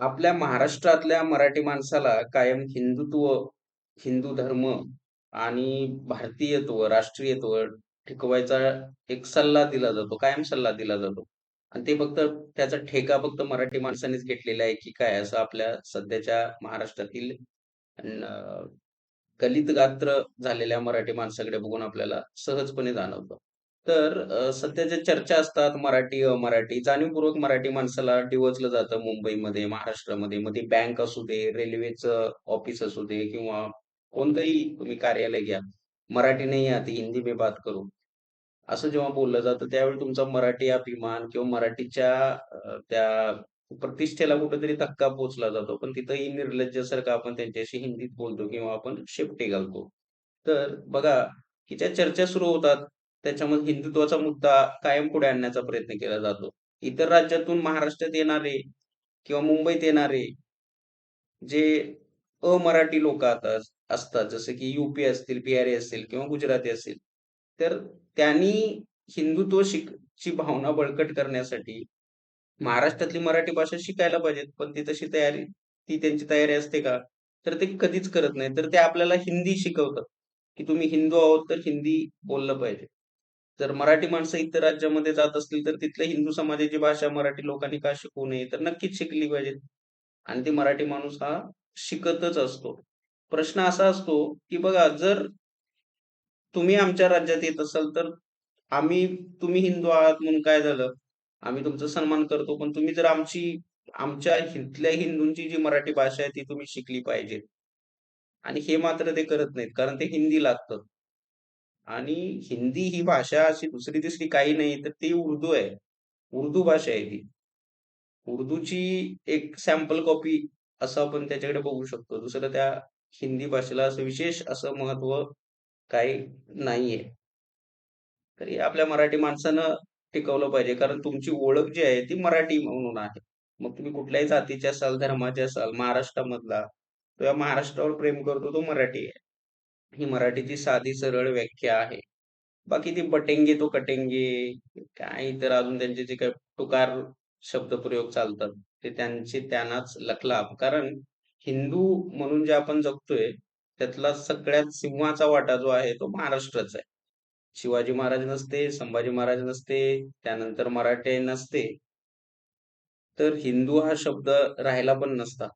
आपल्या महाराष्ट्रातल्या मराठी माणसाला कायम हिंदुत्व, हिंदू धर्म आणि भारतीयत्व, राष्ट्रीयत्व टिकवायचा एक सल्ला दिला जातो. कायम सल्ला दिला जातो. आणि ते फक्त त्याचा ठेका फक्त मराठी माणसानेच घेतलेला आहे की काय असं आपल्या सध्याच्या महाराष्ट्रातील गलित गात्र झालेल्या मराठी माणसाकडे बघून आपल्याला सहजपणे जाणवतं. तर सध्या सध्याच्या चर्चा असतात मराठी, अमराठी. जाणीवपूर्वक मराठी माणसाला डिवचलं जातं मुंबईमध्ये, महाराष्ट्रामध्ये. मध्ये बँक असू दे, रेल्वेचं ऑफिस असू दे किंवा कोणतंही तुम्ही कार्यालय घ्या. मराठी नाही आती, हिंदी में बात करू असं जेव्हा बोललं जातं, त्यावेळी तुमचा मराठी अभिमान किंवा मराठीच्या त्या प्रतिष्ठेला कुठेतरी धक्का पोहोचला जातो. पण तिथंही निर्लज्जसारखं आपण त्यांच्याशी हिंदीत बोलतो किंवा आपण शेपटी घालतो. तर बघा, की ज्या चर्चा सुरू होतात, त्याच्यामध्ये हिंदुत्वाचा मुद्दा कायम पुढे आणण्याचा प्रयत्न केला जातो. इतर राज्यातून महाराष्ट्रात येणारे किंवा मुंबईत येणारे जे अमराठी लोक आता असतात, जसं की यूपी असतील, बिहारी असतील किंवा गुजराती असतील. तर त्यांनी हिंदुत्व शिक ची भावना बळकट करण्यासाठी महाराष्ट्रातली मराठी भाषा शिकायला पाहिजेत. पण ती तशी तयारी ती त्यांची तयारी असते का? तर ते कधीच करत नाही तर ते आपल्याला हिंदी शिकवतात, की तुम्ही हिंदू आहोत तर हिंदी बोललं पाहिजे. जर मराठी माणसं इतर राज्यामध्ये जात असतील, तर तिथल्या हिंदू समाजाची भाषा मराठी लोकांनी का शिकू नये? तर नक्कीच शिकली पाहिजे. आणि ती मराठी माणूस हा शिकतच असतो. प्रश्न असा असतो, की बघा जर तुम्ही आमच्या राज्यात येत असाल, तर आम्ही तुम्ही हिंदू आहात म्हणून काय झालं? आम्ही तुमचा सन्मान करतो. पण तुम्ही जर आमची आमच्या इथल्या हिंदूंची जी मराठी भाषा आहे, ती तुम्ही शिकली पाहिजे. आणि हे मात्र ते करत नाहीत. कारण ते हिंदी लागतं. आणि हिंदी ही भाषा अशी दुसरी-तिसरी काही नाही, तर ती उर्दू आहे. उर्दू भाषा आहे ती. उर्दूची एक सॅम्पल कॉपी असं आपण त्याच्याकडे बघू शकतो. दुसरं त्या हिंदी भाषेला असं विशेष असं महत्त्व काही नाहीये. तरी आपल्या मराठी माणसानं टिकवलं पाहिजे. कारण तुमची ओळख जी आहे ती मराठी म्हणून आहे. मग तुम्ही कुठल्याही जातीचे असाल, धर्माचे असाल, महाराष्ट्रामधला, तो या महाराष्ट्रावर प्रेम करतो तो मराठी आहे. ही मराठीची साधी सरळ व्याख्या आहे. बाकी ती बटेंगे तो कटेंगे, काय इतर अजून त्यांचे जे काही टुकार शब्दप्रयोग चालतात, ते त्यांचे त्यांनाच लखलाप. कारण हिंदू म्हणून जे आपण जगतोय, त्यातला सगळ्यात सिंहाचा वाटा जो आहे तो महाराष्ट्राचा आहे. शिवाजी महाराज नसते, संभाजी महाराज नसते, त्यानंतर मराठे नसते, तर हिंदू हा शब्द राहिला पण नसता.